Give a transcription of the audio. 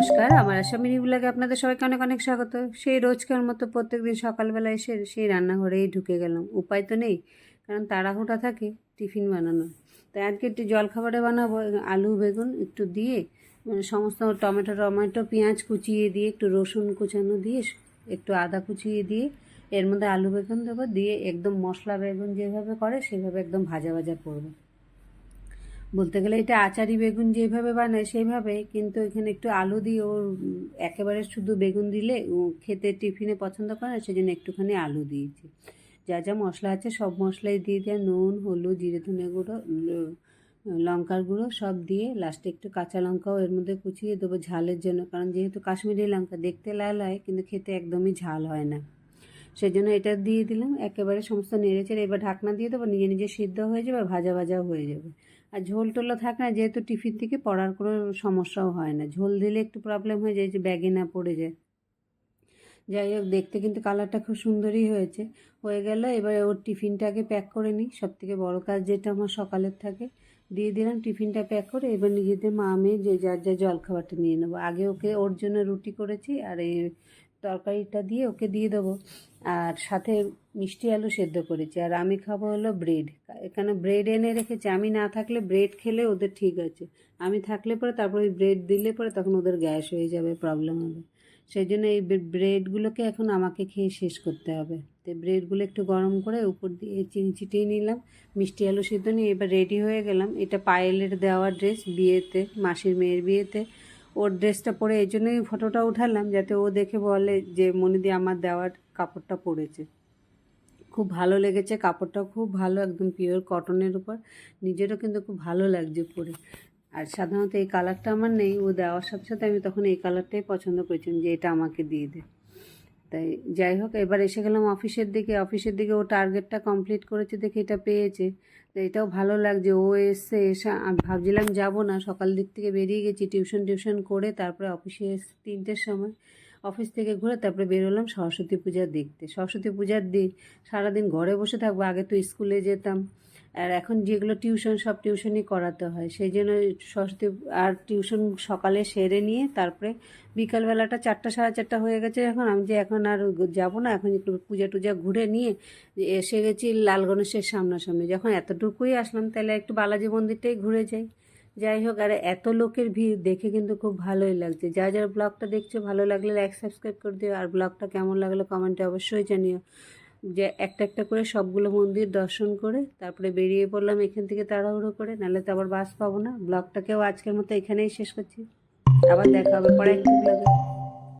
নমস্কার, আমার আশা মিনি ব্লগে আপনাদের সবাইকে অনেক অনেক স্বাগত। সেই রোজকার মতো প্রত্যেকদিন সকালবেলা এসে সেই রান্নাঘরেই ঢুকে গেলাম। উপায় তো নেই, কারণ তাড়াহুড়া থাকে টিফিন বানানো তাই আজকে একটু জলখাবারে বানাবো, আলু, বেগুন একটু দিয়ে মানে সমস্ত টমেটো টমেটো, পেঁয়াজ কুচিয়ে দিয়ে, একটু রসুন কুচানো দিয়ে, একটু আদা কুচিয়ে দিয়ে, এর মধ্যে আলু, বেগুন দেবো। দিয়ে একদম মশলা, বেগুন যেভাবে করে সেভাবে একদম ভাজা ভাজা করব। বলতে গেলে এটা আচারি বেগুন যেভাবে বানায় সেইভাবে কিন্তু এখানে একটু আলু দিয়ে ওর একেবারে শুধু বেগুন দিলে খেতে টিফিনে পছন্দ করে না, সেজন্য একটুখানি আলু দিয়েছি। যা যা মশলা আছে সব মশলাই দিয়ে দেয়, নুন, হলুদ, জিরে, ধনে গুঁড়ো লঙ্কার গুঁড়ো সব দিয়ে লাস্টে একটু কাঁচা লঙ্কাও এর মধ্যে কুচিয়ে দেবো ঝালের জন্য, কারণ যেহেতু কাশ্মীরি লঙ্কা দেখতে লাল হয়, কিন্তু খেতে একদমই ঝাল হয় না। সেই জন্য এটা দিয়ে দিলাম, একেবারে সমস্ত নেড়েচেড়ে এবার ঢাকনা দিয়ে দেবো নিজে নিজে সিদ্ধ হয়ে যাবে, ভাজা ভাজাও হয়ে যাবে। আর ঝোল টোলও থাকে না, যেহেতু টিফিন থেকে পড়ার কোনো সমস্যাও হয় না। ঝোল দিলে একটু প্রবলেম হয়ে যায় যে ব্যাগে না পড়ে যায়। যাই হোক, দেখতে কিন্তু কালারটা খুব সুন্দরই হয়েছে। হয়ে গেল, এবার ওর টিফিনটাকে প্যাক করে নিই। সব থেকে বড়ো কাজ যেটা আমার সকালের থাকে, দিয়ে দিলাম, টিফিনটা প্যাক করে এবার নিজেদের মা মেয়ে যে যার যা জলখাবারটা নিয়ে নেব। আগে ওকে ওর জন্য রুটি করেছি, আর এই তরকারিটা দিয়ে ওকে দিয়ে দেবো। আর সাথে মিষ্টি আলু সেদ্ধ করেছি। আর আমি খাব হলো ব্রেড এখানে ব্রেড এনে রেখেছি। আমি না থাকলে ব্রেড খেলে ওদের ঠিক আছে। আমি থাকলে পরে তারপর ওই ব্রেড দিলে পরে তখন ওদের গ্যাস হয়ে যাবে প্রবলেম হবে। সেই জন্য এই ব্রেডগুলোকে এখন আমাকে খেয়ে শেষ করতে হবে। তো ব্রেডগুলো একটু গরম করে উপর দিয়ে চিনি ছিটিয়ে নিলাম, মিষ্টি আলু সিদ্ধ নিয়ে। এবার রেডি হয়ে গেলাম। এটা পায়েলের দেওয়া ড্রেস বিয়েতে, মাসির মেয়ের বিয়েতে। ওর ড্রেসটা পরে এই জন্যই ফটোটা উঠালাম যাতে ও দেখে বলে যে, মনিদি আমার দেওয়ার কাপড়টা পরেছে। খুব ভালো লেগেছে কাপড়টা খুব ভালো, একদম পিওর কটনের উপর। নিজেরও কিন্তু খুব ভালো লাগছে পরে। আর সাধারণত এই কালারটা আমার নেই, ও দেওয়ার সাথে সাথে আমি তখন এই কালারটাই পছন্দ করেছিলাম যে, এটা আমাকে দিয়ে দে। তাই যাই হোক, এবার এসে গেলাম অফিসের দিকে। অফিসের দিকে ও টার্গেটটা কমপ্লিট করেছে দেখে এটা পেয়েছে। তো এটাও ভালো লাগছে। ও এসে এসে ভাবছিলাম যাব না। সকাল দিক থেকে বেরিয়ে গেছি টিউশন টিউশন করে তারপরে অফিসে এসে তিনটের সময়। অফিস থেকে ঘুরে তারপরে বেরোলাম সরস্বতী পূজা দেখতে। সরস্বতী পূজার দিন, সারাদিন ঘরে বসে থাকব, আগে তো স্কুলে যেতাম। আর এখন যেগুলো টিউশন, সব টিউশনই করাতে হয়। সেই জন্য সরস্বতী আর টিউশন সকালে সেরে নিয়ে তারপরে বিকালবেলাটা চারটা, সাড়ে চারটা হয়ে গেছে এখন। আমি যে এখন আর যাব না, এখন একটু পূজা টুজা ঘুরে নিয়ে এসে গেছি লাল গণেশের সামনাসামনি। যখন এতটুকুই আসলাম, তাহলে একটু বালাজি মন্দিরটাই ঘুরে যাই। যাই হোক, আর এত লোকের ভিড় দেখে কিন্তু খুব ভালোই লাগছে। যা যার ব্লগটা দেখছ, ভালো লাগলে লাইক সাবস্ক্রাইব করে দিও। আর ব্লগটা কেমন লাগল কমেন্টে অবশ্যই জানিও। যে একটা একটা করে সবগুলো মন্দির দর্শন করে তারপরে বেরিয়ে পড়লাম এখান থেকে তাড়াহুড়ো করে, নাহলে তো আবার বাস পাবো না। ব্লগটাকেও আজকের মতো এখানেই শেষ করছি। আবার দেখা হবে পরে একটি